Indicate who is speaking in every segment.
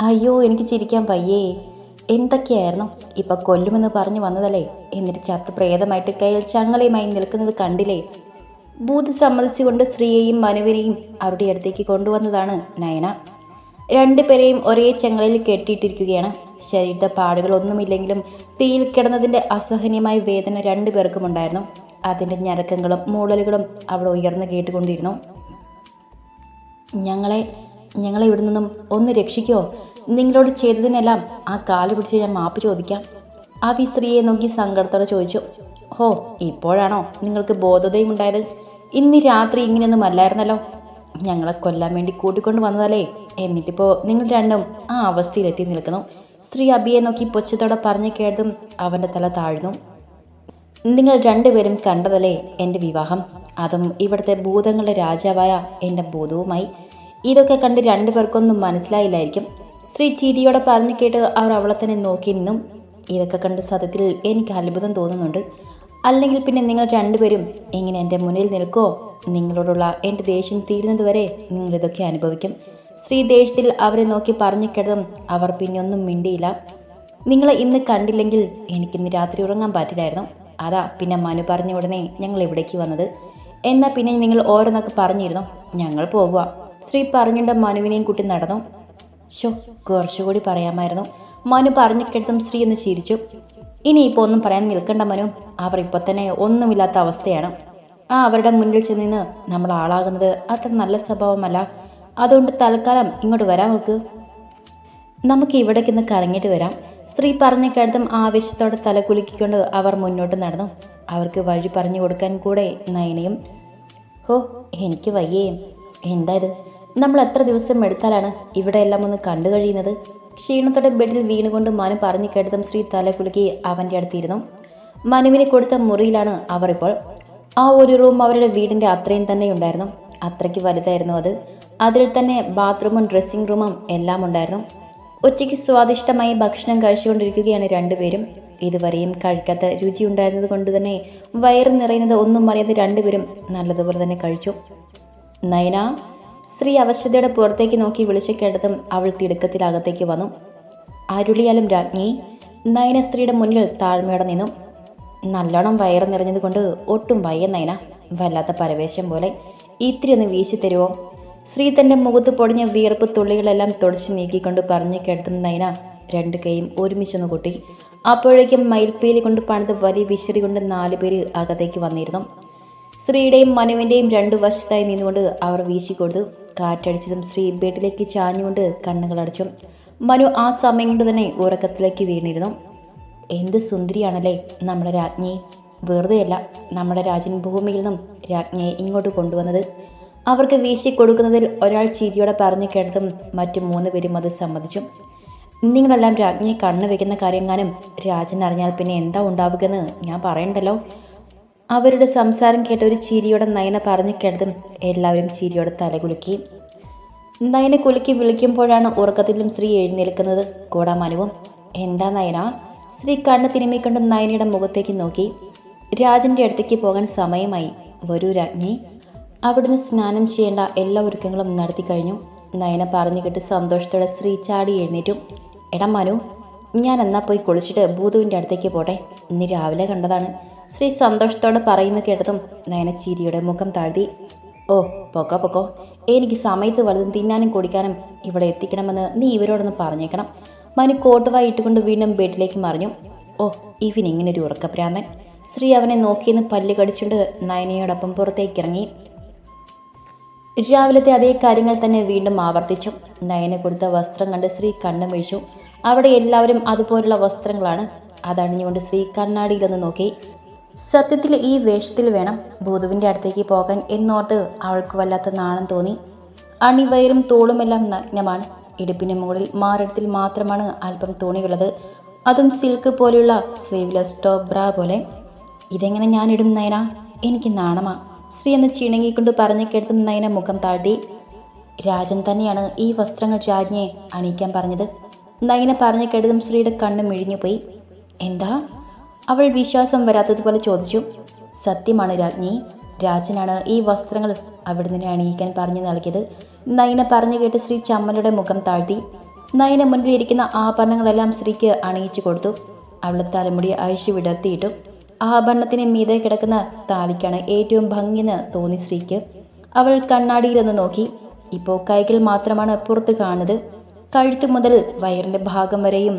Speaker 1: അയ്യോ എനിക്ക് ചിരിക്കാൻ വയ്യേ. എന്തൊക്കെയായിരുന്നു? ഇപ്പൊ കൊല്ലുമെന്ന് പറഞ്ഞു വന്നതല്ലേ? എന്നിട്ട് ചത്ത് പ്രേതമായിട്ട് കയ്യിൽ ചങ്ങലയുമായി നിൽക്കുന്നത് കണ്ടില്ലേ? ബൂത്ത് സമ്മതിച്ചുകൊണ്ട് സ്ത്രീയെയും മനുവിനെയും അവരുടെ അടുത്തേക്ക് കൊണ്ടുവന്നതാണ് നയന. രണ്ടുപേരെയും ഒരേ ചങ്ങലയിൽ കെട്ടിയിട്ടിരിക്കുകയാണ്. ശരീരത്തെ പാടുകളൊന്നുമില്ലെങ്കിലും തീയിൽ കിടന്നതിന്റെ അസഹനീയമായ വേദന രണ്ടുപേർക്കും ഉണ്ടായിരുന്നു. അതിന്റെ ഞരക്കങ്ങളും മൂളലുകളും അവൾ ഉയർന്നു കേട്ടുകൊണ്ടിരുന്നു. ഞങ്ങളെ ഞങ്ങളെ ഇവിടെ നിന്നും ഒന്ന് രക്ഷിക്കോ? നിങ്ങളോട് ചെയ്തതിനെല്ലാം ആ കാൽ പിടിച്ച് ഞാൻ മാപ്പ് ചോദിക്കാം. അവി സ്ത്രീയെ നോക്കി സങ്കടത്തോടെ ചോദിച്ചു ഹോ ഇപ്പോഴാണോ നിങ്ങൾക്ക് ബോധതയും ഉണ്ടായത്? ഇന്ന് രാത്രി ഇങ്ങനെയൊന്നും അല്ലായിരുന്നല്ലോ. ഞങ്ങളെ കൊല്ലാൻ വേണ്ടി കൂട്ടിക്കൊണ്ട് വന്നതല്ലേ? എന്നിട്ടിപ്പോൾ നിങ്ങൾ രണ്ടും ആ അവസ്ഥയിലെത്തി നിൽക്കുന്നു. സ്ത്രീ അബിയെ നോക്കി പൊച്ചത്തോടെ പറഞ്ഞു കേട്ടതും അവന്റെ തല താഴ്ന്നു. നിങ്ങൾ രണ്ടുപേരും കണ്ടതല്ലേ എന്റെ വിവാഹം? അതും ഇവിടുത്തെ ഭൂതങ്ങളുടെ രാജാവായ എന്റെ ഭൂതവുമായി ഇതൊക്കെ കണ്ട് രണ്ടുപേർക്കൊന്നും മനസ്സിലായില്ലായിരിക്കും. ശ്രീ ചിരിയോടെ പറഞ്ഞു കേട്ട് അവർ അവളെ തന്നെ നോക്കി നിന്നും ഇതൊക്കെ കണ്ട് സത്യത്തിൽ എനിക്ക് അത്ഭുതം തോന്നുന്നുണ്ട്. അല്ലെങ്കിൽ പിന്നെ നിങ്ങൾ രണ്ടുപേരും എങ്ങനെ എന്റെ മുന്നിൽ നിൽക്കോ? നിങ്ങളോടുള്ള എന്റെ ദേഷ്യം തീരുന്നതുവരെ നിങ്ങളിതൊക്കെ അനുഭവിക്കും. ശ്രീ ദേഷ്യത്തിൽ അവരെ നോക്കി പറഞ്ഞു കേട്ടതും അവർ പിന്നെ ഒന്നും മിണ്ടിയില്ല. നിങ്ങളെ ഇന്ന് കണ്ടില്ലെങ്കിൽ എനിക്കിന്ന് രാത്രി ഉറങ്ങാൻ പറ്റില്ലായിരുന്നു. അതാ പിന്നെ മനു പറഞ്ഞ ഉടനെ ഞങ്ങൾ ഇവിടേക്ക് വന്നത്. എന്നാൽ പിന്നെ നിങ്ങൾ ഓരോന്നൊക്കെ പറഞ്ഞിരുന്നു. ഞങ്ങൾ പോകുക ശ്രീ പറഞ്ഞിട്ട് മനുവിനെയും കുട്ടി നടന്നു. ഷോ കുറച്ചുകൂടി പറയാമായിരുന്നു. മനു പറഞ്ഞു കേട്ടതും ശ്രീ ഒന്ന് ചിരിച്ചു. ഇനി ഇപ്പോൾ ഒന്നും പറയാൻ നിൽക്കണ്ട മനു. അവർ ഇപ്പോൾ തന്നെ ഒന്നുമില്ലാത്ത അവസ്ഥയാണ്. ആ അവരുടെ മുന്നിൽ ചെന്നിന്ന് നമ്മൾ ആളാകുന്നത് അത്ര നല്ല സ്വഭാവമല്ല. അതുകൊണ്ട് തൽക്കാലം ഇങ്ങോട്ട് വരാൻ നോക്ക്. നമുക്ക് ഇവിടേക്ക് ഇന്ന് കറങ്ങിയിട്ട് വരാം. സ്ത്രീ പറഞ്ഞു കേട്ടതും ആവേശത്തോടെ തല കുലുക്കിക്കൊണ്ട് അവർ മുന്നോട്ട് നടന്നു. അവർക്ക് വഴി പറഞ്ഞു കൊടുക്കാൻ കൂടെ നയനയും ഹോ എനിക്ക് വയ്യേ. എന്താ ഇത്? നമ്മൾ എത്ര ദിവസം എടുത്താലാണ് ഇവിടെ എല്ലാം ഒന്ന് കണ്ടു കഴിയുന്നത്? ക്ഷീണത്തോടെ ബെഡിൽ വീണുകൊണ്ട് മനു പറഞ്ഞു കേട്ടതും ശ്രീ തല കുലുക്കി അവന്റെ അടുത്തിരുന്നു. മനുവിനെ കൊടുത്ത മുറിയിലാണ് അവർ ഇപ്പോൾ. ആ ഒരു റൂം അവരുടെ വീടിന്റെ അത്രയും തന്നെ ഉണ്ടായിരുന്നു. അത്രയ്ക്ക് വലുതായിരുന്നു അത്. അതിൽ തന്നെ ബാത്റൂമും ഡ്രസ്സിംഗ് റൂമും എല്ലാം ഉണ്ടായിരുന്നു. ഉച്ചയ്ക്ക് സ്വാദിഷ്ടമായി ഭക്ഷണം കഴിച്ചുകൊണ്ടിരിക്കുകയാണ് രണ്ടുപേരും. ഇതുവരെയും കഴിക്കാത്ത രുചി ഉണ്ടായിരുന്നത് കൊണ്ട് തന്നെ വയറ് നിറയുന്നത് ഒന്നും അറിയാതെ രണ്ടുപേരും നല്ലതുപോലെ തന്നെ കഴിച്ചു. നയന ശ്രീ അവശതയുടെ പുറത്തേക്ക് നോക്കി വിളിച്ചു കേട്ടതും അവൾ തിടുക്കത്തിൽ അകത്തേക്ക് വന്നു. അരുളിയാലും രാജ്ഞി നയന സ്ത്രീയുടെ മുന്നിൽ താഴ്മയോടെ നിന്നു. നല്ലോണം വയറ് നിറഞ്ഞതുകൊണ്ട് ഒട്ടും വയ്യ നയന. വല്ലാത്ത പരവേശം പോലെ ഇത്തിരി ഒന്ന് വീശി തരുമോ ശ്രീ തന്റെ മുഖത്ത് പൊടിഞ്ഞ വിയർപ്പ് തുള്ളികളെല്ലാം തുടച്ചു നീക്കിക്കൊണ്ട് പറഞ്ഞു കേട്ടതും നയന രണ്ട് കൈയും ഒരുമിച്ചൊന്ന് കൊട്ടി. അപ്പോഴേക്കും മയിൽപ്പേലി കൊണ്ട് പണിത് വലിയ വിശറി കൊണ്ട് നാലുപേര് അകത്തേക്ക് വന്നിരുന്നു. ശ്രീയുടെയും മനുവിന്റെയും രണ്ടു വശത്തായി നിന്നുകൊണ്ട് അവർ വീശിക്കൊടുത്തു. കാറ്റടിച്ചതും ശ്രീ ബെഡിലേക്ക് ചാഞ്ഞുകൊണ്ട് കണ്ണുകൾ അടച്ചു. മനു ആ സമയം കൊണ്ട് തന്നെ ഉറക്കത്തിലേക്ക് വീണിരുന്നു. എന്ത് സുന്ദരിയാണല്ലേ നമ്മുടെ രാജ്ഞി. വെറുതെയല്ല നമ്മുടെ രാജൻ ഭൂമിയിൽ നിന്നും രാജ്ഞിയെ ഇങ്ങോട്ട് കൊണ്ടുവന്നത്. അവർക്ക് വീശി കൊടുക്കുന്നതിൽ ഒരാൾ ചീതിയോടെ പറഞ്ഞു കേട്ടതും മറ്റു മൂന്ന് പേരും അത് സമ്മതിച്ചു. നിങ്ങളെല്ലാം രാജ്ഞിയെ കണ്ണു വെക്കുന്ന കാര്യങ്ങാനും രാജൻ അറിഞ്ഞാൽ പിന്നെ എന്താ ഉണ്ടാവുകയെന്ന് ഞാൻ പറയണ്ടല്ലോ. അവരുടെ സംസാരം കേട്ട ഒരു ചിരിയോടെ നയന പറഞ്ഞു കേട്ടതും എല്ലാവരും ചിരിയോടെ തലകുലുക്കി. നയന കുലുക്കി വിളിക്കുമ്പോഴാണ് ഉറക്കത്തിലും സ്ത്രീ എഴുന്നേൽക്കുന്നത്. കൂടാ മനുവും എന്താ നയന? സ്ത്രീ കണ്ണ് തിരുമ്മിക്കൊണ്ട് നയനയുടെ മുഖത്തേക്ക് നോക്കി. രാജന്റെ അടുത്തേക്ക് പോകാൻ സമയമായി. വരൂ രാജ്ഞി. അവിടുന്ന് സ്നാനം ചെയ്യേണ്ട എല്ലാ ഒരുക്കങ്ങളും നടത്തി കഴിഞ്ഞു. നയന പറഞ്ഞു കേട്ട് സന്തോഷത്തോടെ സ്ത്രീ ചാടി എഴുന്നേറ്റു. എടാ മനു ഞാൻ എന്നാ പോയി കുളിച്ചിട്ട് ഭൂതുവിന്റെ അടുത്തേക്ക് പോട്ടെ. ഇന്ന് രാവിലെ കണ്ടതാണ്. ശ്രീ സന്തോഷത്തോടെ പറയുന്നു കേട്ടതും നയന ചിരിയുടെ മുഖം താഴ്ത്തി. ഓ പൊക്കോ പൊക്കോ. എനിക്ക് സമയത്ത് വലുതും തിന്നാനും കുടിക്കാനും ഇവിടെ എത്തിക്കണമെന്ന് നീ ഇവരോടൊന്ന് പറഞ്ഞേക്കണം. മനു കോട്ടുവായി ഇട്ടുകൊണ്ട് വീണ്ടും ബെഡിലേക്ക് മറിഞ്ഞു. ഓ ഇവൻ ഇങ്ങനെ ഒരു ഉറക്കപ്രാന്തൻ ശ്രീ അവനെ നോക്കിയെന്ന് പല്ല് കടിച്ചുകൊണ്ട് നയനയോടൊപ്പം പുറത്തേക്ക് ഇറങ്ങി. രാവിലത്തെ അതേ കാര്യങ്ങൾ തന്നെ വീണ്ടും ആവർത്തിച്ചു. നയന കൊടുത്ത വസ്ത്രം കണ്ട് ശ്രീ കണ്ണും വീഴ്ചു അവിടെ എല്ലാവരും അതുപോലുള്ള വസ്ത്രങ്ങളാണ്. അതണിഞ്ഞുകൊണ്ട് ശ്രീ കണ്ണാടിയിലൊന്ന് നോക്കി. സത്യത്തിൽ ഈ വേഷത്തിൽ വേണം ഭൂതുവിന്റെ അടുത്തേക്ക് പോകാൻ എന്നോർത്ത് അവൾക്ക് വല്ലാത്ത നാണം തോന്നി. അണിവയറും തോളുമെല്ലാം നഗ്നമാണ്. ഇടുപ്പിന് മുകളിൽ മാറിടത്തിൽ മാത്രമാണ് അല്പം തുണിയുള്ളത്. അതും സിൽക്ക് പോലെയുള്ള സ്ലീവ്ലെസ് ടോപ്പ് ബ്രാ പോലെ. ഇതെങ്ങനെ ഞാൻ ഇടും നയന? എനിക്ക് നാണമാ. ശ്രീ എന്ന് ചിണങ്ങിക്കൊണ്ട് പറഞ്ഞു കേട്ടുന്ന നയന മുഖം താഴ്ത്തി. രാജൻ തന്നെയാണ് ഈ വസ്ത്രങ്ങൾ രാജ്ഞിയെ അണിയിക്കാൻ പറഞ്ഞത്. നയന പറഞ്ഞു കേട്ടതും ശ്രീയുടെ കണ്ണ് മിഴിഞ്ഞുപോയി എന്താ? അവൾ വിശ്വാസം വരാത്തതുപോലെ ചോദിച്ചു സത്യമാണ് രാജ്ഞി രാജനാണ് ഈ വസ്ത്രങ്ങൾ അവിടുന്ന് അണിയിക്കാൻ പറഞ്ഞു നൽകിയത്. നയന പറഞ്ഞു കേട്ട് ശ്രീ ചമ്മനയുടെ മുഖം താഴ്ത്തി. നയന മുന്നിലിരിക്കുന്ന ആഭരണങ്ങളെല്ലാം സ്ത്രീക്ക് അണിയിച്ചു കൊടുത്തു. അവൾ തലമുടി അഴിച്ചു വിടർത്തിയിട്ടു. ആഭരണത്തിന് മീതെ കിടക്കുന്ന താലിക്കാണ് ഏറ്റവും ഭംഗിന്ന് തോന്നി സ്ത്രീക്ക് അവൾ കണ്ണാടിയിലൊന്ന് നോക്കി. ഇപ്പോൾ കൈകൾ മാത്രമാണ് പുറത്ത് കാണുന്നത്. കഴുത്തു മുതൽ വയറിന്റെ ഭാഗം വരെയും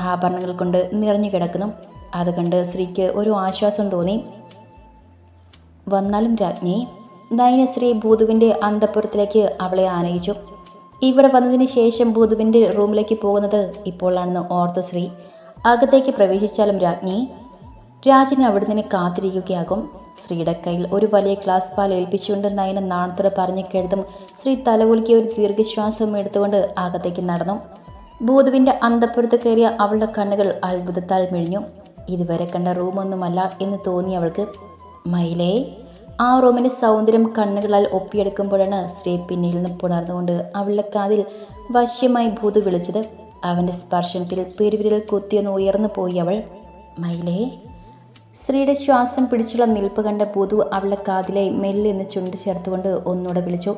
Speaker 1: ആഭരണങ്ങൾ കൊണ്ട് നിറഞ്ഞു കിടക്കുന്നു. അത് കണ്ട് സ്ത്രീക്ക് ഒരു ആശ്വാസം തോന്നി. വന്നാലും രാജ്ഞി നയനശ്രീ ഭൂതുവിന്റെ അന്തപ്പുറത്തിലേക്ക് അവളെ ആനയിച്ചു. ഇവിടെ വന്നതിന് ശേഷം ഭൂതുവിന്റെ റൂമിലേക്ക് പോകുന്നത് ഇപ്പോഴാണെന്ന് ഓർത്തു ശ്രീ. അകത്തേക്ക് പ്രവേശിച്ചാലും രാജ്ഞി രാജന് അവിടെ നിന്ന് കാത്തിരിക്കുകയാകും. ശ്രീയുടെ കയ്യിൽ ഒരു വലിയ ഗ്ലാസ് പാൽ ഏൽപ്പിച്ചുകൊണ്ട് നയന നാണത്തോടെ പറഞ്ഞു കേട്ടതും ശ്രീ തലകുലുക്കി ഒരു ദീർഘശ്വാസം എടുത്തുകൊണ്ട് അകത്തേക്ക് നടന്നു. ഭൂതുവിന്റെ അന്തപ്പുറത്ത് കയറിയ അവളുടെ കണ്ണുകൾ അത്ഭുതത്താൽ മിഴിഞ്ഞു. ഇതുവരെ കണ്ട റൂമൊന്നുമല്ല എന്ന് തോന്നി അവൾക്ക്. മൈലേ ആ റൂമിന്റെ സൗന്ദര്യം കണ്ണുകളാൽ ഒപ്പിയെടുക്കുമ്പോഴാണ് സ്ത്രീ പിന്നിൽ നിന്ന് പുണർന്നുകൊണ്ട് അവളുടെ കാതിൽ വശ്യമായി ഭൂതു വിളിച്ചത്. അവന്റെ സ്പർശനത്തിൽ പെരുവിരൽ കുത്തിയൊന്ന് ഉയർന്നു പോയി അവൾ. മൈലേ സ്ത്രീയുടെ ശ്വാസം പിടിച്ചുള്ള നിൽപ്പ് കണ്ട ഭൂതു അവളുടെ കാതിലെ മെല്ലെ എന്ന് ചുണ്ട് ചേർത്തുകൊണ്ട് ഒന്നുകൂടെ വിളിച്ചു.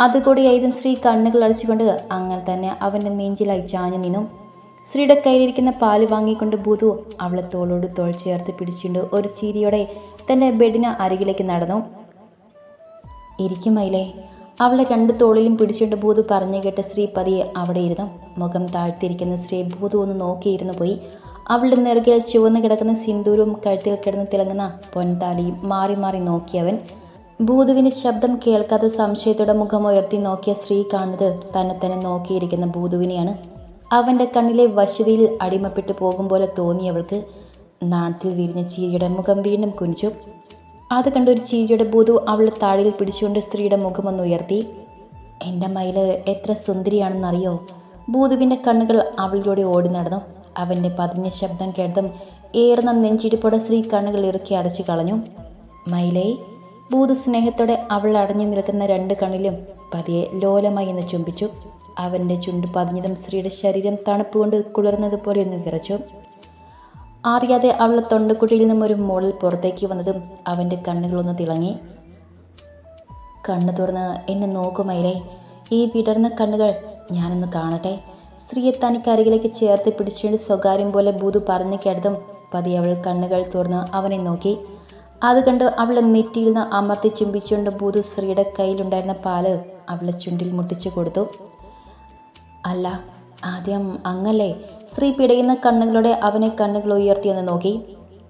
Speaker 1: അതുകൂടി ഏതും സ്ത്രീ കണ്ണുകൾ അടിച്ചുകൊണ്ട് അങ്ങനെ തന്നെ അവന്റെ നെഞ്ചിലായി ചാഞ്ഞു നിന്നു. സ്ത്രീയുടെ കയ്യിലിരിക്കുന്ന പാൽ വാങ്ങിക്കൊണ്ട് ബുധു അവളെ തോളോട് തോൾ ചേർത്ത് പിടിച്ചുകൊണ്ട് ഒരു ചിരിയോടെ തന്റെ ബെഡിന് അരികിലേക്ക് നടന്നു. ഇരിക്കുമയിലേ അവളെ രണ്ട് തോളിലും പിടിച്ചുകൊണ്ട് ഭൂതു പറഞ്ഞു കേട്ട സ്ത്രീ പതിയെ അവിടെ ഇരുന്നു. മുഖം താഴ്ത്തിയിരിക്കുന്ന സ്ത്രീ ഭൂതു ഒന്ന് നോക്കിയിരുന്നു പോയി. അവളുടെ നെറുകയിൽ ചുവന്ന് കിടക്കുന്ന സിന്ദൂരവും കഴുത്തിൽ കിടന്ന് തിളങ്ങുന്ന പൊൻതാലിയും മാറി മാറി നോക്കിയവൻ. ഭൂതുവിന്റെ ശബ്ദം കേൾക്കാതെ സംശയത്തോടെ മുഖം ഉയർത്തി നോക്കിയ സ്ത്രീ കാണുന്നത് തന്നെ തന്നെ നോക്കിയിരിക്കുന്ന ഭൂതുവിനെയാണ് അവന്റെ കണ്ണിലെ വശ്യതയിൽ അടിമപ്പെട്ടു പോകും പോലെ തോന്നി അവൾക്ക്. നാട്ടിൽ വിരിഞ്ഞ ചീരിയുടെ മുഖം വീണ്ടും കുനിച്ചു. അത് കണ്ടൊരു ചീരിയുടെ ബോധു അവളെ താഴിൽ പിടിച്ചുകൊണ്ട് സ്ത്രീയുടെ മുഖമൊന്ന് ഉയർത്തി. എന്റെ മയിൽ എത്ര സുന്ദരിയാണെന്നറിയോ? ബൂതുവിന്റെ കണ്ണുകൾ അവളിലൂടെ ഓടി നടന്നു. അവന്റെ പതിഞ്ഞ ശബ്ദം കേട്ടതും ഏറുന്ന നെഞ്ചിടിപ്പോടെ സ്ത്രീ കണ്ണുകൾ ഇറുക്കി അടച്ചു കളഞ്ഞു. മയിലേ ഭൂതു സ്നേഹത്തോടെ അവൾ അടഞ്ഞു നിൽക്കുന്ന രണ്ട് കണ്ണിലും പതിയെ ലോലമായി എന്ന് ചുംബിച്ചു. അവന്റെ ചുണ്ട് പതിഞ്ഞതും സ്ത്രീയുടെ ശരീരം തണുപ്പ് കൊണ്ട് കുളിർന്നതുപോലെ ഒന്ന് വിറച്ചു. അറിയാതെ അവൾ തൊണ്ടക്കുഴിയിൽ നിന്നും ഒരു മോളിൽ പുറത്തേക്ക് വന്നതും അവന്റെ കണ്ണുകളൊന്ന് തിളങ്ങി. കണ്ണു തുറന്ന് എന്നെ നോക്കുമയിലേ ഈ വിടർന്ന കണ്ണുകൾ ഞാനൊന്ന് കാണട്ടെ. സ്ത്രീയെ തനിക്ക് അരികിലേക്ക് ചേർത്ത് പിടിച്ചുകൊണ്ട് സ്വകാര്യം പോലെ ബൂതു പറഞ്ഞു കേട്ടതും പതി അവൾ കണ്ണുകൾ തുറന്ന് അവനെ നോക്കി. അത് കണ്ട് അവളെ നെറ്റിയിൽ നിന്ന് അമർത്തി ചുംബിച്ചുകൊണ്ട് ബൂതു സ്ത്രീയുടെ കയ്യിലുണ്ടായിരുന്ന പാൽ അവളെ ചുണ്ടിൽ മുട്ടിച്ചു കൊടുത്തു. അല്ല ആദ്യം അങ്ങല്ലേ? സ്ത്രീ പിടയുന്ന കണ്ണുകളോടെ അവനെ കണ്ണുകൾ ഉയർത്തിയെന്ന് നോക്കി.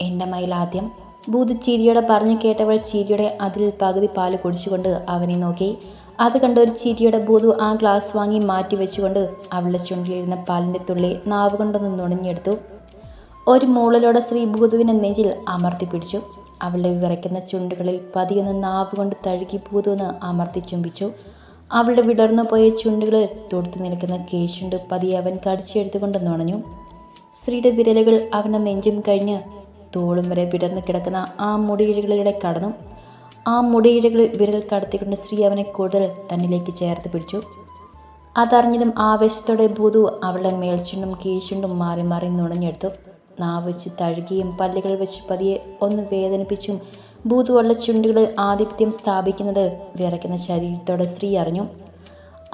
Speaker 1: എന്റെ മയിൽ ആദ്യം. ഭൂത് ചിരിയോടെ പറഞ്ഞു കേട്ടവൾ ചിരിയുടെ അതിൽ പകുതി പാൽ കുടിച്ചുകൊണ്ട് അവനെ നോക്കി. അത് കണ്ട ഒരു ചിരിയുടെ ഭൂതു ആ ഗ്ലാസ് വാങ്ങി മാറ്റി വെച്ചുകൊണ്ട് അവളുടെ ചുണ്ടിലിരുന്ന പാലിന്റെ തുള്ളി നാവ് കൊണ്ടൊന്ന് നുണഞ്ഞെടുത്തു. ഒരു മൂളലോടെ ശ്രീ ഭൂതുവിനെ നെഞ്ചിൽ അമർത്തി പിടിച്ചു. അവളുടെ വിറയ്ക്കുന്ന ചുണ്ടുകളിൽ പതിയൊന്ന് നാവ് കൊണ്ട് തഴുകി ഭൂതുവെന്ന് അമർത്തി ചുംബിച്ചു. അവളുടെ വിടർന്നു പോയ ചുണ്ടുകളിൽ തൊടുത്തു നിൽക്കുന്ന കേശുണ്ട് പതിയെ അവൻ കടിച്ചെടുത്തുകൊണ്ട് നുണഞ്ഞു സ്ത്രീയുടെ വിരലുകൾ അവന്റെ നെഞ്ചും കഴിഞ്ഞ് തോളും വരെ വിടർന്നു കിടക്കുന്ന ആ മുടിയിഴകളിലൂടെ കടന്നു. ആ മുടിയിഴകൾ വിരൽ കടത്തിക്കൊണ്ട് സ്ത്രീ അവനെ കൂടുതൽ തന്നിലേക്ക് ചേർത്ത് പിടിച്ചു. അതറിഞ്ഞതും ആവേശത്തോടെ ഭൂതു അവളുടെ മേൽച്ചുണ്ടും കീശുണ്ടും മാറി മാറി നുണഞ്ഞെടുത്തു. നാവ് വെച്ച് തഴുകിയും പല്ലുകൾ വെച്ച് പതിയെ ഒന്ന് വേദനിപ്പിച്ചും ഭൂതുവള്ള ചുണ്ടുകളിൽ ആധിപത്യം സ്ഥാപിക്കുന്നത് വിറയ്ക്കുന്ന ശരീരത്തോടെ സ്ത്രീ അറിഞ്ഞു.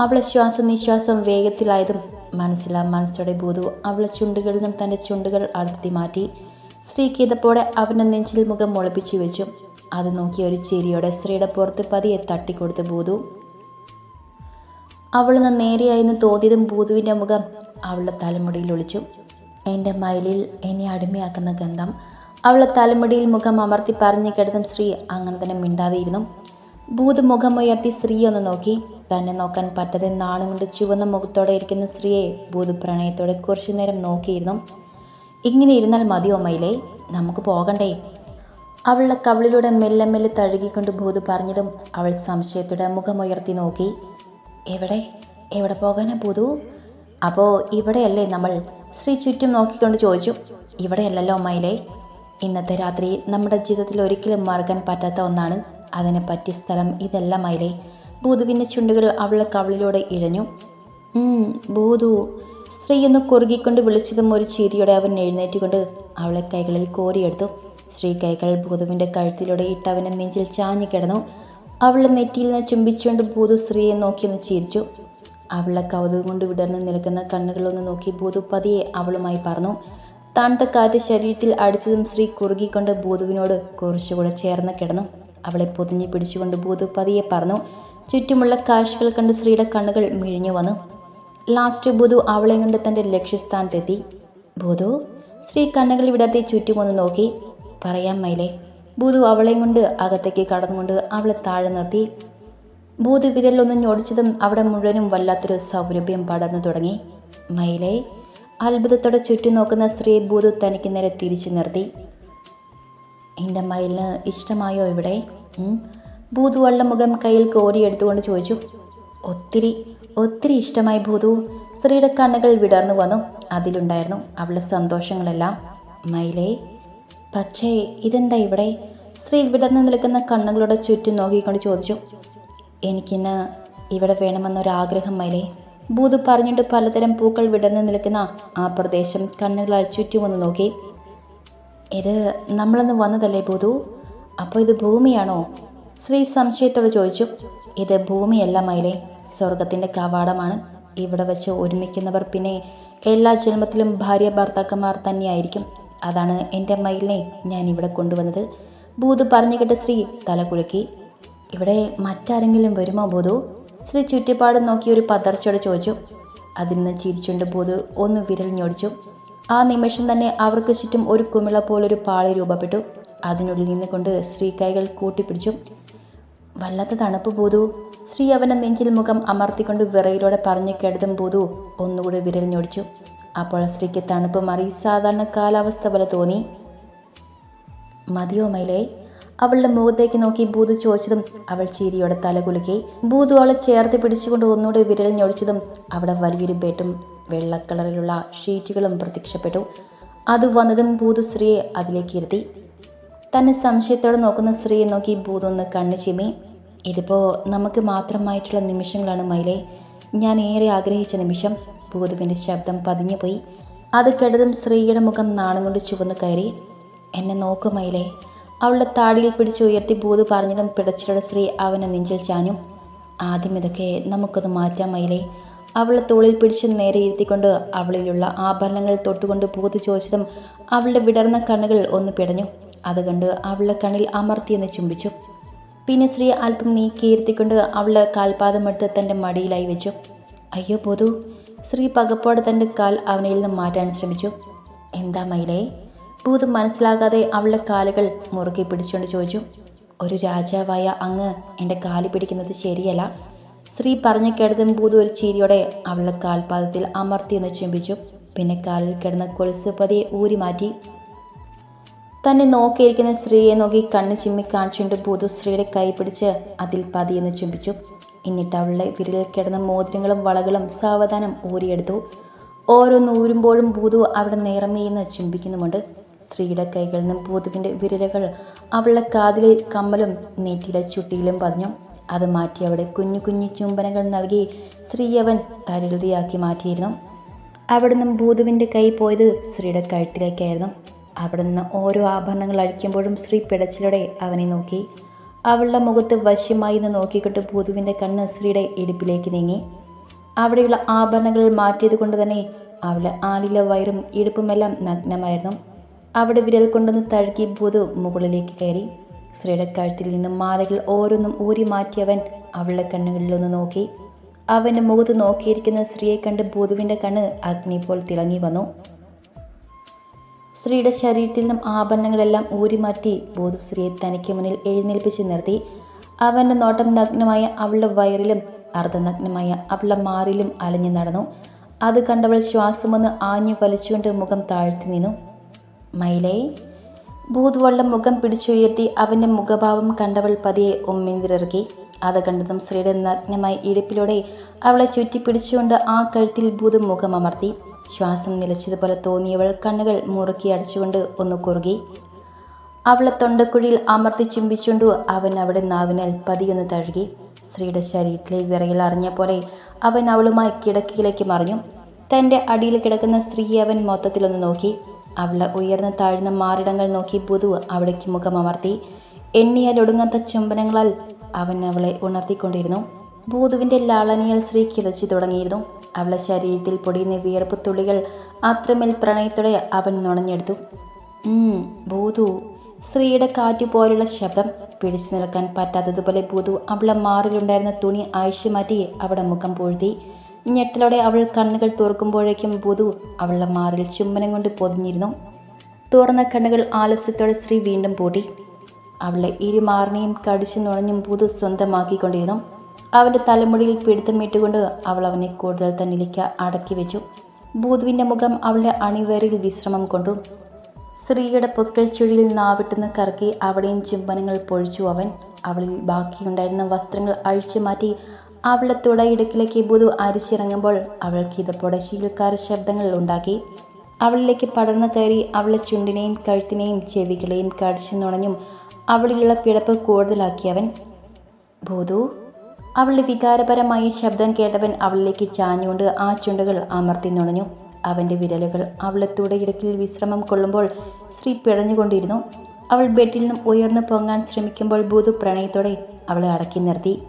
Speaker 1: അവളെ ശ്വാസനിശ്വാസം വേഗത്തിലായതും മനസ്സിലാ മനസ്സോടെ ഭൂതു അവളെ ചുണ്ടുകളിൽ നിന്നും തന്റെ ചുണ്ടുകൾ അടർത്തി മാറ്റി. സ്ത്രീ കീതപ്പോടെ അവന്റെ നെഞ്ചിൽ മുഖം മുളപ്പിച്ചു വെച്ചു. അത് നോക്കി ഒരു ചിരിയോടെ സ്ത്രീയുടെ പുറത്ത് പതിയെ തട്ടിക്കൊടുത്ത് ഭൂതു. അവൾ നിന്ന് തോന്നിയതും ഭൂതുവിന്റെ മുഖം അവളുടെ തലമുടിയിൽ ഒളിച്ചു. എന്റെ മയിലിൽ എന്നെ അടിമയാക്കുന്ന ഗന്ധം അവളെ തലമുടിയിൽ മുഖം അമർത്തി പറഞ്ഞു കിടന്നും സ്ത്രീ അങ്ങനെ തന്നെ മിണ്ടാതെയിരുന്നു. ഭൂത് മുഖം ഉയർത്തി സ്ത്രീ ഒന്ന് നോക്കി. തന്നെ നോക്കാൻ പറ്റാതെ നാണം കൊണ്ട് ചുവന്ന മുഖത്തോടെ ഇരിക്കുന്ന സ്ത്രീയെ ഭൂത് പ്രണയത്തോടെ കുറച്ചു നേരം നോക്കിയിരുന്നു. ഇങ്ങനെ ഇരുന്നാൽ മതിയോ മയിലേ? നമുക്ക് പോകണ്ടേ? അവളുടെ കവിളിലൂടെ മെല്ലെ മെല്ലെ തഴുകിക്കൊണ്ട് ഭൂത് പറഞ്ഞതും അവൾ സംശയത്തോടെ മുഖമുയർത്തി നോക്കി. എവിടെ? എവിടെ പോകാനാ ഭൂതു? അപ്പോൾ ഇവിടെയല്ലേ നമ്മൾ? ശ്രീ ചുറ്റും നോക്കിക്കൊണ്ട് ചോദിച്ചു. ഇവിടെയല്ലല്ലോ മയിലേ? ഇന്നത്തെ രാത്രി നമ്മുടെ ജീവിതത്തിൽ ഒരിക്കലും മറക്കാൻ പറ്റാത്ത ഒന്നാണ്. അതിനെ പറ്റിയ സ്ഥലം ഇതെല്ലാമായില്ലേ? മയിലേ ഭൂതുവിന്റെ ചുണ്ടുകൾ അവളെ കവളിലൂടെ ഇഴഞ്ഞു. "ഉം, ഭൂതു സ്ത്രീ ഒന്ന് കുറുകിക്കൊണ്ട് വിളിച്ചതും ഒരു ചിരിയോടെ അവൻ എഴുന്നേറ്റുകൊണ്ട് അവളെ കൈകളിൽ കോരിയെടുത്തു. സ്ത്രീ കൈകൾ ഭൂതുവിന്റെ കഴുത്തിലൂടെ ഇട്ട് അവനെ നെഞ്ചിൽ ചാഞ്ഞു കിടന്നു. അവളെ നെറ്റിയിൽ നിന്ന് ചുംബിച്ചുകൊണ്ട് ഭൂതു സ്ത്രീയെ നോക്കിയൊന്ന് ചിരിച്ചു. അവളെ കൗതുകം കൊണ്ട് വിടർന്ന് നിൽക്കുന്ന കണ്ണുകളൊന്ന് നോക്കി ഭൂതു പതിയെ അവളുമായി പറഞ്ഞു. തണുത്ത കാറ്റ് ശരീരത്തിൽ അടിച്ചതും ശ്രീ കുറുകിക്കൊണ്ട് ഭൂതുവിനോട് കുറച്ചുകൂടെ ചേർന്ന് കിടന്നു. അവളെ പൊതിഞ്ഞു പിടിച്ചുകൊണ്ട് ഭൂതു പതിയെ പറഞ്ഞു ചുറ്റുമുള്ള കാഴ്ചകൾ കണ്ട് സ്ത്രീയുടെ കണ്ണുകൾ മിഴിഞ്ഞു വന്നു. ലാസ്റ്റ് ഭൂതു അവളെ കൊണ്ട് തന്റെ ലക്ഷ്യസ്ഥാനത്തെത്തി. ഭൂതു ശ്രീ കണ്ണുകൾ വിടർത്തി ചുറ്റുമൊന്ന് നോക്കി. പറയാം മൈലേ ഭൂതു അവളെയും കൊണ്ട് അകത്തേക്ക് കടന്നുകൊണ്ട് അവളെ താഴെ നിർത്തി. ഭൂതു വിരലൊന്ന് ഞൊടിച്ചതും അവിടെ മുഴുവനും വല്ലാത്തൊരു സൗരഭ്യം പടർന്നു തുടങ്ങി. മൈലേ അത്ഭുതത്തോടെ ചുറ്റും നോക്കുന്ന സ്ത്രീ ഭൂതു തനിക്ക് നേരെ തിരിച്ചു നിർത്തി. എന്റെ മയിലിന് ഇഷ്ടമായോ ഇവിടെ? ഭൂതുവളുടെ മുഖം കയ്യിൽ കോരിയെടുത്തുകൊണ്ട് ചോദിച്ചു. ഒത്തിരി ഒത്തിരി ഇഷ്ടമായി ഭൂതു. സ്ത്രീയുടെ കണ്ണുകൾ വിടർന്നു വന്നു. അതിലുണ്ടായിരുന്നു അവളുടെ സന്തോഷങ്ങളെല്ലാം. മയിലേ പക്ഷേ ഇതെന്താ ഇവിടെ? സ്ത്രീ വിടർന്നു നിൽക്കുന്ന കണ്ണുകളുടെ ചുറ്റും നോക്കിക്കൊണ്ട് ചോദിച്ചു. എനിക്കിന്ന് ഇവിടെ വേണമെന്നൊരാഗ്രഹം മയിലേ. ഭൂതു പറഞ്ഞിട്ട് പലതരം പൂക്കൾ വിടർന്നു നിൽക്കുന്ന ആ പ്രദേശം കണ്ണുകളാൽ ചുറ്റുമൊന്ന് നോക്കി. ഇത് നമ്മളൊന്ന് വന്നതല്ലേ ഭൂതു? അപ്പോൾ ഇത് ഭൂമിയാണോ? ശ്രീ സംശയത്തോട് ചോദിച്ചു. ഇത് ഭൂമിയല്ല മയിലേ സ്വർഗത്തിന്റെ കവാടമാണ്. ഇവിടെ വെച്ച് ഒരുമിക്കുന്നവർ പിന്നെ എല്ലാ ജന്മത്തിലും ഭാര്യ ഭർത്താക്കന്മാർ തന്നെയായിരിക്കും. അതാണ് എന്റെ മയിലിനെ ഞാൻ ഇവിടെ കൊണ്ടുവന്നത്. ഭൂതു പറഞ്ഞു കേട്ട ശ്രീ തല കുലുക്കി. ഇവിടെ മറ്റാരെങ്കിലും വരുമോ ഭൂതു? ശ്രീ ചുറ്റുപാട് നോക്കി ഒരു പതർച്ചയോടെ ചോദിച്ചു. അതിൽ നിന്ന് ചിരിച്ചുകൊണ്ട് പോതു ഒന്ന് വിരൽ ഞൊടിച്ചു. ആ നിമിഷം തന്നെ അവർക്ക് ചുറ്റും ഒരു കുമിള പോലൊരു പാളി രൂപപ്പെട്ടു. അതിനുള്ളിൽ നിന്നുകൊണ്ട് സ്ത്രീ കൈകൾ കൂട്ടിപ്പിടിച്ചു. വല്ലാത്ത തണുപ്പ് പോതു സ്ത്രീ അവനെ നെഞ്ചിൽ മുഖം അമർത്തിക്കൊണ്ട് വിറയിലൂടെ പറഞ്ഞു കെടുതും പോതു ഒന്നുകൂടി വിരൽ ഞൊടിച്ചു. അപ്പോൾ സ്ത്രീക്ക് തണുപ്പ് മാറി സാധാരണ കാലാവസ്ഥ പോലെ തോന്നി. മതിയോ മൈലേ അവളുടെ മുഖത്തേക്ക് നോക്കി ഭൂതു ചോദിച്ചതും അവൾ ചിരിയോടെ തല കുലുക്കി. ഭൂതു അവളെ ചേർത്ത് പിടിച്ചുകൊണ്ട് ഒന്നുകൂടെ വിരൽ ഞൊടിച്ചതും അവിടെ വലിയൊരു ബെഡും വെള്ള കളറിലുള്ള ഷീറ്റുകളും പ്രത്യക്ഷപ്പെട്ടു. അത് വന്നതും ഭൂതു സ്ത്രീയെ അതിലേക്ക് ഇരുത്തി. തന്നെ സംശയത്തോടെ നോക്കുന്ന സ്ത്രീയെ നോക്കി ഭൂതൊന്ന് കണ്ണു ചിമ്മി. ഇതിപ്പോൾ നമുക്ക് മാത്രമായിട്ടുള്ള നിമിഷങ്ങളാണ് മൈലേ ഞാൻ ഏറെ ആഗ്രഹിച്ച നിമിഷം. ഭൂതുവിന്റെ ശബ്ദം പതിഞ്ഞു പോയി. അത് കെടുതും സ്ത്രീയുടെ മുഖം നാണം കൊണ്ട് ചുവന്ന് കയറി. എന്നെ നോക്കു മൈലേ അവളുടെ താടിയിൽ പിടിച്ച് ഉയർത്തി ഭൂതു പറഞ്ഞതും പിടച്ചിലുള്ള സ്ത്രീ അവനെ നെഞ്ചിൽ ചാഞ്ഞു. ആദ്യം ഇതൊക്കെ നമുക്കൊന്ന് മാറ്റാം മയിലേ. തോളിൽ പിടിച്ച് നേരെ ഇരുത്തിക്കൊണ്ട് അവളിലുള്ള ആഭരണങ്ങൾ തൊട്ടുകൊണ്ട് ഭൂത് ചോദിച്ചതും അവളുടെ വിടർന്ന കണ്ണുകൾ ഒന്ന് പിടഞ്ഞു. അത് കണ്ട് അവളുടെ കണ്ണിൽ അമർത്തിയെന്ന് ചുംബിച്ചു. പിന്നെ സ്ത്രീ അല്പം നീക്കിയിരുത്തിക്കൊണ്ട് അവളുടെ കാൽപാദമെടുത്ത് തന്റെ മടിയിലായി വെച്ചു. അയ്യോ പൊതു സ്ത്രീ പകപ്പോടെ തന്റെ കാൽ അവനിൽ നിന്ന് മാറ്റാൻ ശ്രമിച്ചു. എന്താ മൈലേ ഭൂത് മനസ്സിലാകാതെ അവളുടെ കാലുകൾ മുറുകെ പിടിച്ചുകൊണ്ട് ചോദിച്ചു ഒരു രാജാവായ അങ്ങ് എന്റെ കാൽ പിടിക്കുന്നത് ശരിയല്ല? സ്ത്രീ പറഞ്ഞു കേട്ടതും ഭൂത് ഒരു ചിരിയോടെ അവളുടെ കാൽപാദത്തിൽ അമർത്തിയെന്ന് ചുംബിച്ചു. പിന്നെ കാലിൽ കിടന്ന കൊലുസ് പതിയെ ഊരി മാറ്റി. തന്നെ നോക്കിയിരിക്കുന്ന സ്ത്രീയെ നോക്കി കണ്ണ് ചിമ്മി കാണിച്ചുകൊണ്ട് ഭൂതു സ്ത്രീയുടെ കൈ പിടിച്ച് അതിൽ പതിയെന്ന് ചുംബിച്ചു. എന്നിട്ട് അവളുടെ വിരലിൽ കിടന്ന മോതിരങ്ങളും വളകളും സാവധാനം ഊരിയെടുത്തു. ഓരോന്ന് ഊരുമ്പോഴും ഭൂതു അവിടെ നേർമയെന്ന് ചുംബിക്കുന്നുമുണ്ട്. സ്ത്രീയുടെ കൈകളിൽ നിന്നും പൂതുവിന്റെ വിരലുകൾ അവളുടെ കാതിലെ കമ്മലും നെറ്റിയിലെ ചുട്ടിയിലും പതിഞ്ഞു. അത് മാറ്റി അവിടെ കുഞ്ഞു കുഞ്ഞു ചുംബനങ്ങൾ നൽകി സ്ത്രീയവൻ തരുതിയാക്കി മാറ്റിയിരുന്നു. അവിടെ നിന്നും ഭൂതുവിന്റെ കൈ പോയത് സ്ത്രീയുടെ കഴുത്തിലേക്കായിരുന്നു. അവിടെ നിന്ന് ഓരോ ആഭരണങ്ങൾ അഴിക്കുമ്പോഴും സ്ത്രീ പിടച്ചിലൂടെ അവനെ നോക്കി. അവളുടെ മുഖത്ത് വശ്യമായി നിന്ന് നോക്കിക്കൊണ്ട് ഭൂതുവിന്റെ കണ്ണ് സ്ത്രീയുടെ ഇടുപ്പിലേക്ക് നീങ്ങി. അവിടെയുള്ള ആഭരണങ്ങൾ മാറ്റിയത് കൊണ്ട് തന്നെ അവളുടെ ആലിലെ വയറും ഇടുപ്പുമെല്ലാം നഗ്നമായിരുന്നു. അവിടെ വിരൽ കൊണ്ടൊന്ന് തഴുകി ഭൂതു മുകളിലേക്ക് കയറി. സ്ത്രീയുടെ കഴുത്തിൽ നിന്നും മാലകൾ ഓരോന്നും ഊരി മാറ്റിയവൻ അവളുടെ കണ്ണുകളിലൊന്ന് നോക്കി. അവന്റെ മുഖത്ത് നോക്കിയിരിക്കുന്ന സ്ത്രീയെ കണ്ട് ബുധുവിന്റെ കണ്ണ് അഗ്നി പോൽ തിളങ്ങി വന്നു. സ്ത്രീയുടെ ശരീരത്തിൽ നിന്നും ആഭരണങ്ങളെല്ലാം ഊരിമാറ്റി ബോധു സ്ത്രീയെ തനിക്ക് മുന്നിൽ എഴുന്നേൽപ്പിച്ച് നിർത്തി. അവന്റെ നോട്ടം നഗ്നമായ അവളുടെ വയറിലും അർദ്ധനഗ്നമായ അവളുടെ മാറിലും അലഞ്ഞു നടന്നു. അത് കണ്ടവൾ ശ്വാസമൊന്ന് ആഞ്ഞു വലിച്ചുകൊണ്ട് മുഖം താഴ്ത്തി നിന്നു. മൈലേ. ഭൂതുവള്ളം മുഖം പിടിച്ചുയർത്തി അവന്റെ മുഖഭാവം കണ്ടവൾ പതിയെ ഉമ്മിന്തിറക്കി അത് കണ്ടതും സ്ത്രീയുടെ നഗ്നമായി ഇടുപ്പിലൂടെ അവളെ ചുറ്റി പിടിച്ചുകൊണ്ട് ആ കഴുത്തിൽ ഭൂതം മുഖം അമർത്തി. ശ്വാസം നിലച്ചതുപോലെ തോന്നിയവൾ കണ്ണുകൾ മുറുക്കി അടച്ചുകൊണ്ട് ഒന്ന് കുറുകി. അവളെ തൊണ്ടക്കുഴിയിൽ അമർത്തി ചുംബിച്ചുകൊണ്ട് അവൻ അവിടെ നാവിനാൽ പതിയൊന്ന് തഴുകി. സ്ത്രീയുടെ ശരീരത്തിലെ വിറയിൽ അറിഞ്ഞ പോലെ അവൻ അവളുമായി കിടക്കയിലേക്ക് മറിഞ്ഞു. തന്റെ അടിയിൽ കിടക്കുന്ന സ്ത്രീയെ അവൻ മൊത്തത്തിലൊന്ന് നോക്കി. അവളെ ഉയർന്ന താഴ്ന്ന മാറിടങ്ങൾ നോക്കി ബുധു അവിടേക്ക് എണ്ണിയാൽ ഒടുങ്ങാത്ത ചുംബനങ്ങളാൽ അവൻ അവളെ ഉണർത്തിക്കൊണ്ടിരുന്നു. ഭൂതുവിന്റെ ലാളനിയൽ ശ്രീ കിതച്ചു തുടങ്ങിയിരുന്നു. അവളെ ശരീരത്തിൽ പൊടിയുന്ന വിയർപ്പ് തുള്ളികൾ അത്രമേൽ പ്രണയത്തോടെ അവൻ നുണഞ്ഞെടുത്തു. "ഉം, ഭൂതു സ്ത്രീയുടെ കാറ്റു പോലുള്ള ശബ്ദം പിടിച്ചു നിൽക്കാൻ പറ്റാത്തതുപോലെ ഭൂതു അവളെ മാറിലുണ്ടായിരുന്ന തുണി അഴിച്ചു മാറ്റി അവളുടെ മുഖം പൂഴ്ത്തി. ഞെട്ടലോടെ അവൾ കണ്ണുകൾ തുറക്കുമ്പോഴേക്കും ഭൂതു അവളുടെ മാറിൽ ചുമ്മനം കൊണ്ട് പൊതിഞ്ഞിരുന്നു. തുറന്ന കണ്ണുകൾ ആലസ്യത്തോടെ ശ്രീ വീണ്ടും പൂട്ടി. അവളെ ഇരുമാറിനെയും കടിച്ചു നുണഞ്ഞും ഭൂതു സ്വന്തമാക്കിക്കൊണ്ടിരുന്നു. അവന്റെ തലമുടിയിൽ പിടുത്തമിട്ടുകൊണ്ട് അവൾ അവനെ കൂടുതൽ തന്നിലേക്ക് അടക്കി വെച്ചു. ബൂധുവിന്റെ മുഖം അവളുടെ അണിവേറിൽ വിശ്രമം കൊണ്ടു. സ്ത്രീയുടെ പൊക്കൽ ചുഴിയിൽ നാവിട്ടുന്ന കറക്കി അവിടെയും ചുംബനങ്ങൾ പൊഴിച്ചു അവൻ. അവളിൽ ബാക്കിയുണ്ടായിരുന്ന വസ്ത്രങ്ങൾ അഴിച്ചു മാറ്റി അവളുടെ തുടയിടുക്കിലേക്ക് ബുധു അരിച്ചിറങ്ങുമ്പോൾ അവൾ കിതപ്പോടെ ശീലക്കാര ശബ്ദങ്ങൾ ഉണ്ടാക്കി. അവളിലേക്ക് പടർന്നു കയറി അവളെ ചുണ്ടിനെയും കഴുത്തിനെയും ചെവികളെയും കടിച്ചു നുണഞ്ഞും അവളിലുള്ള പിടപ്പ് കൂടുതലാക്കിയവൻ ഭൂതു അവളുടെ വികാരപരമായ ശബ്ദം കേട്ടവൻ അവളിലേക്ക് ചാഞ്ഞുകൊണ്ട് ആ ചുണ്ടുകൾ അമർത്തി നുണഞ്ഞു. അവന്റെ വിരലുകൾ അവളെ തുടയിടക്കിൽ വിശ്രമം കൊള്ളുമ്പോൾ സ്ത്രീ പിടഞ്ഞുകൊണ്ടിരുന്നു അവൾ ബെഡിൽ നിന്നും ഉയർന്നു പൊങ്ങാൻ ശ്രമിക്കുമ്പോൾ ഭൂതു പ്രണയത്തോടെ അവളെ അടക്കി നിർത്തി.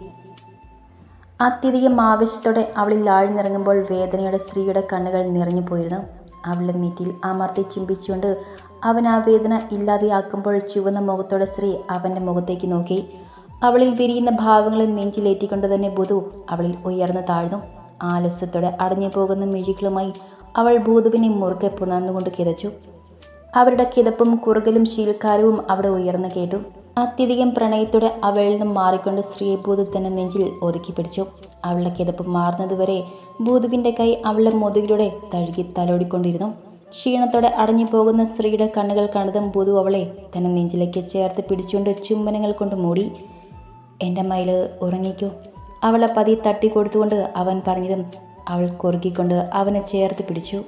Speaker 1: അത്യധികം ആവശ്യത്തോടെ അവളിൽ ആഴ്ന്നിറങ്ങുമ്പോൾ വേദനയുടെ സ്ത്രീയുടെ കണ്ണുകൾ നിറഞ്ഞു പോയിരുന്നു. അവളുടെ നെറ്റിയിൽ അമർത്തി ചുംബിച്ചുകൊണ്ട് അവൻ ആ വേദന ഇല്ലാതെയാക്കുമ്പോൾ ചുവന്ന മുഖത്തോടെ സ്ത്രീ അവന്റെ മുഖത്തേക്ക് നോക്കി. അവളിൽ വിരിയുന്ന ഭാവങ്ങളെ നെഞ്ചിലേറ്റിക്കൊണ്ട് തന്നെ ബുധു അവളിൽ ഉയർന്നു താഴ്ന്നു. ആലസ്യത്തോടെ അടഞ്ഞു പോകുന്ന മിഴികളുമായി അവൾ ഭൂതുവിനെ മുറുക്കെ പുണർന്നുകൊണ്ട് കിതച്ചു. അവരുടെ കിതപ്പും കുറുകലും ശീൽക്കാരവും അവിടെ ഉയർന്നു കേട്ടു. അത്യധികം പ്രണയത്തോടെ അവളിൽ നിന്നും മാറിക്കൊണ്ട് ഭൂതു തന്നെ നെഞ്ചിൽ ഒതുക്കി പിടിച്ചു. അവളുടെ കിതപ്പ് മാറുന്നതുവരെ ഭൂതുവിന്റെ കൈ അവളുടെ മുതുകിലൂടെ തഴുകി തലോടിക്കൊണ്ടിരുന്നു. ക്ഷീണത്തോടെ അടഞ്ഞു പോകുന്ന സ്ത്രീയുടെ കണ്ണുകൾ കണ്ടതും ഭൂതു അവളെ തന്നെ നെഞ്ചിലേക്ക് ചേർത്ത് പിടിച്ചുകൊണ്ട് ചുംബനങ്ങൾ കൊണ്ട് മൂടി. എന്റെ മയിൽ ഉറങ്ങിക്കൂ. അവളെ പതി തട്ടിക്കൊടുത്തുകൊണ്ട് അവൻ പറഞ്ഞതും അവൾ കുറുക്കിക്കൊണ്ട് അവനെ ചേർത്ത് പിടിച്ചു.